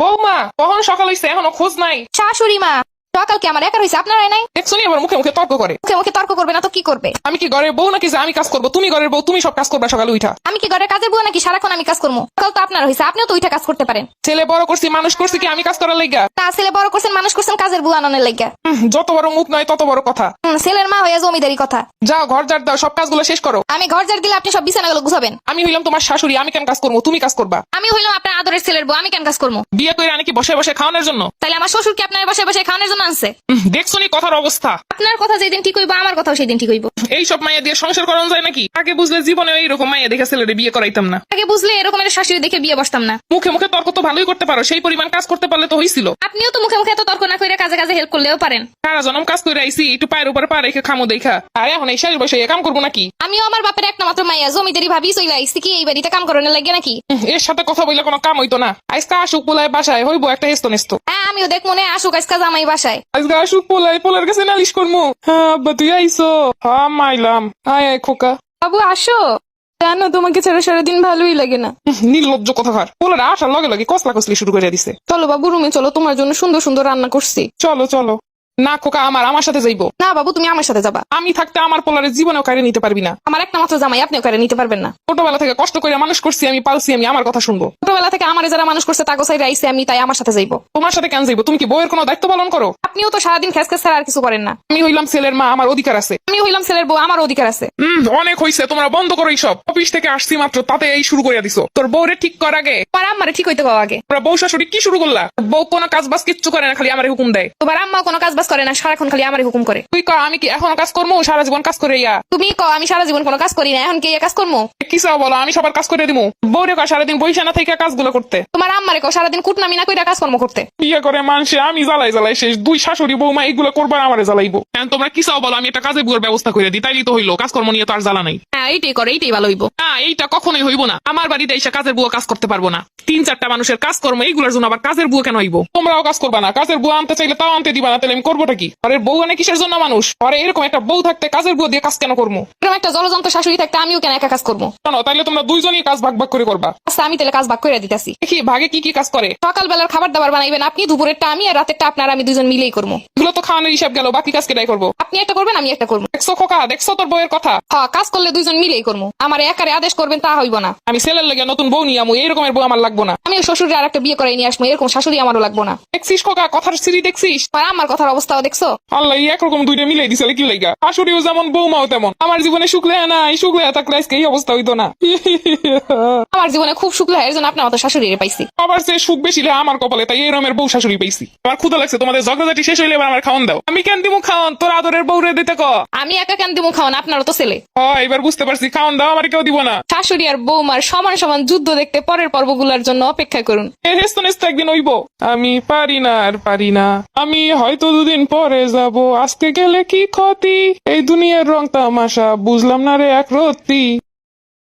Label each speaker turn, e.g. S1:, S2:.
S1: বৌমা কখন সকাল হইছে? এখনও খোঁজ নাই।
S2: শাশুড়ি মা। সকাল কি আমার একা রয়েছে আপনারাই নাই?
S1: দেখছ নি আবার মুখে মুখে তর্ক করে।
S2: মুখে মুখে তর্ক করবে না তো কি করবে?
S1: আমি কি ঘরের বউ নাকি যে আমি কাজ করব? তুমি ঘরের বউ তুমি সব কাজ করবা সকালে উঠা
S2: আমি কি ঘরের কাজের বুয়া নাকি সারাক্ষণ আমি কাজ করব? সকাল তো আপনার হয়েছে আপনিও তো উঠে কাজ করতে পারেন।
S1: ছেলে বড় করছি মানুষ করছি কি আমি কাজ করার লাইগা?
S2: তা ছেলে বড় করছেন মানুষ করছেন কাজের বুয়া আনানের
S1: হুম, যত বড় মুখ নয় তত বড় কথা।
S2: ছেলের মা হয়ে জমিদারি কথা।
S1: যাও ঘর ঝাড় দাও সব কাজগুলো শেষ করো।
S2: আমি ঘর ঝাড় দিলে আপনি সব বিছানাগুলো গুছাবেন।
S1: আমি হইলাম তোমার শাশুড়ি আমি কেন কাজ করব? তুমি কাজ করবা।
S2: আমি হইলাম আপনার আদরের ছেলের বউ আমি কেন কাজ করব?
S1: বিয়ে করে আনি কি বসে বসে খাওয়ানোর জন্য?
S2: তাইলে আমার শ্বশুরকে আপনার বসে বসে খাওয়ানোর জন্য আনছে।
S1: দেখছ নি কথার অবস্থা?
S2: আপনার কথা যেদিন ঠিক হইব আমার কথাও সেদিন ঠিক হইব।
S1: এইসব মাইয়া দিয়ে সংসার করানো যায় নাকি? আগে বুঝলে জীবনে এইরকম মাইয়া দেখে ছেলেরে বিয়ে করাইতাম না।
S2: আগে বুঝলে এরকম একটা শাশুড়ি দেখে বিয়ে বসতাম না।
S1: মুখে মুখে তর্ক তো ভালোই করতে পারো সেই পরিমাণ কাজ করতে পারলে তো হইছিল।
S2: আপনিও তো মুখে মুখে এত তর্ক না করে কাজে কাজে হেল্প করলেও পারেন।
S1: সারা জনম কাজ করে আইসি একটু পায়ের উপরে পা রেখে খামো দেখা। আর এখন এই শেষ বসে কাম করব নাকি?
S2: আমিও আমার বাপের একটা মাত্র মাইয়া জমিদারি ভাবি চলে আইসি কি এই বাড়িতে কাম করানোর লাগে নাকি?
S1: এর সাথে কথা বললে কোনো কাম হইতো না। আজকে আসুক পোলায় বাসায় হইবো একটা হেস্ত নেস্ত।
S2: আমিও দেখ মনে আসুক আজকে জামাই বাসায়।
S1: আজকে আসুক পোলাই পোলার কাছে নালিশ করমু। হ্যাঁ আব্বা তুই আইসো। হ্যাঁ মাইলাম। আয় আয় খোকা।
S2: বাবু আসো। কেন তোমাকে ছাড়া সারাদিন ভালোই লাগে না।
S1: নির্লজ্জ কথা কার। পোলার আসার লগে লগে কসলা কসলি শুরু করে দিছে।
S2: চলো বাবু রুমে চলো তোমার জন্য সুন্দর সুন্দর রান্না করছি।
S1: চলো চলো। না খোকা আমার আমার সাথে যাইবো।
S2: না বাবু তুমি আমার সাথে যাবা।
S1: আমি থাকতে আমার পোলারের জীবনেও কারে নিতে পারবি না।
S2: আমার একটা মাত্র জামাই আপনিও করে নিতে পারবেন না।
S1: ছোটবেলা থেকে কষ্ট করে মানুষ করছি আমি পালছি আমি আমার কথা শুনব।
S2: ছোটবেলা থেকে আমার যারা মানুষ করছে তাকে সাইড আইসে আমি তাই আমার সাথে যাইবো।
S1: তোমার সাথে কেন যাইবো? তুমি কি বউয়ের কোনো দায়িত্ব পালন করো?
S2: আপনিও তো সারাদিন খেস খেস ছাড়া আর কিছু করেন না।
S1: আমি হইলাম ছেলের মা আমার অধিকার আছে।
S2: আমি হইলাম ছেলের বউ আমার অধিকার আছে।
S1: হুম অনেক হইছে তোমরা বন্ধ করো সব অফিস থেকে আসছি মাত্র তাতে এই শুরু করে দিছো। তোর বউরে ঠিক কর আগে।
S2: তোমার আম্মারে ঠিক হইতে পাও আগে।
S1: তোমরা বউ শাশুড়ি কি শুরু করলা? বউ কোনো কাজ বাজ কিচ্ছু করে না খালি আমার হুকুম দেয়।
S2: তোমার আম্মা কোনো কাজ বাজ করে না সারাক্ষণ খালি আমারে হুকুম করে।
S1: তুই কর আমি কি এখনও কাজ করব? সারা জীবন কাজ করে ইয়া।
S2: তুমি ক আমি সারা জীবন কোনো কাজ করি না এখন কি কাজ করব?
S1: কি চাও বলো আমি সবার কাজ করে দিবো বউরে কর সারাদিন বইসা না থেকে কাজগুলো করতে।
S2: তোমার আম্মারে কও সারাদিন কুটনামি না কইরা কাজকর্ম করতে।
S1: বিয়ে করে মানুষে আমি জ্বালাই জ্বালাই শেষ। দুই শাশুড়ি বৌমা এগুলো করবার আমারে জ্বালাইবো। এখন তোমরা কি চাও বলো আমি একটা কাজে ব্যবস্থা করে দিই তাইলেই তো হইল কাজকর্ম নিয়ে তো আর জ্বালা নাই।
S2: এইটাই করে এইটাই ভালো হইব।
S1: না এইটা কখনোই হইব না। আমার বাড়িতে এসে কাজের বুয়া কাজ করতে পারব না। তিন চারটা মানুষের কাজকর্ম এইগুলোর জন্য আবার কাজের বুয়া কেন হইব? তোমরাও কাজ করবা না। কাজের বুয়া আনতে চাইলে তাও আনতে দিবা না। তাহলে আমি করবোটা কি? আরে বউ আনে কিসের জন্য মানুষ? আরে এরকম একটা বউ থাকতে কাজের বুয়া দিয়ে কাজ কেন করব?
S2: এরকম একটা জলযন্ত্র শাশুড়ি থাকতে আমিও কেন একা কাজ করব?
S1: শোনো তাইলে তোমরা দুইজনই কাজ ভাগ ভাগ করে করবা।
S2: আচ্ছা আমি তাহলে কাজ ভাগ করে দিতেছি।
S1: দেখি ভাগে কি কি কাজ করে?
S2: সকালবেলার খাবার দাবার বানাইবেন আপনি দুপুরেরটা আমি আর রাতেরটা আপনার আমি দুজন মিলেই করব।
S1: এগুলো তো খাওয়ানোর হিসাব গেল বাকি কাজ কেটাই করব।
S2: আপনি একটা করবেন আমি একটা করব।
S1: দেখছ খোকা দেখছ তোর বউয়ের কথা?
S2: হ্যাঁ কাজ করলে দুজন মিলেই করব আমার একারে আদেশ করবেন তা হইব না।
S1: আমি ছেলের লেগে নতুন বউ নিয়ে আমু এইরকমের বউ আমার লাগবো না।
S2: আমি শ্বশুরে আর একটা বিয়ে করে নিয়ে আসব এরকম শাশুড়ি আমারও লাগবো না।
S1: দেখছিস খোকা কথার সিঁড়ি দেখছিস?
S2: আর আমার কথার অবস্থাও দেখছ?
S1: আল্লাহ একরকম দুইটা মিলাই দিছে কি লাইগা শাশুড়িও যেমন বৌমাও তেমন। আমার জীবনে শুক্লে নাই শুক্লে থাকলে আজকে এই অবস্থা হইতো না।
S2: আমার জীবনে খুব সুখ লাগে এর জন্য আপনার মতো শাশুড়ি পাইছি।
S1: আবার সে সুখ বেশি লে আমার কপালে তাই এই রমের বউ শাশুড়ি পাইছি। আমার ক্ষুদা লাগছে তোমাদের ঝগড়াঝাটি শেষ হইলে এবার আমার খাওয়ান দাও। আমি কেন দিমু খাওয়ান? তোর আদরের বউরে দিতে ক?
S2: আমি একা কেন দিব খাওয়ান? আপনারও তো ছেলে।
S1: হয় এবার বুঝতে পারছি খাওয়ান দাও আমার কেউ দিব না।
S2: শাশুড়ি আর বৌমার সমান সমান যুদ্ধ দেখতে পরের পর্বগুলোর জন্য অপেক্ষা করুন।
S1: হেস্ত নেস্ত একদিন হইব। আমি পারি না আর পারি না। আমি হয়তো দুদিন পরে যাব। আজকে গেলে কি ক্ষতি? এই দুনিয়ার রং তামাশা বুঝলাম না রে এক রত্তি।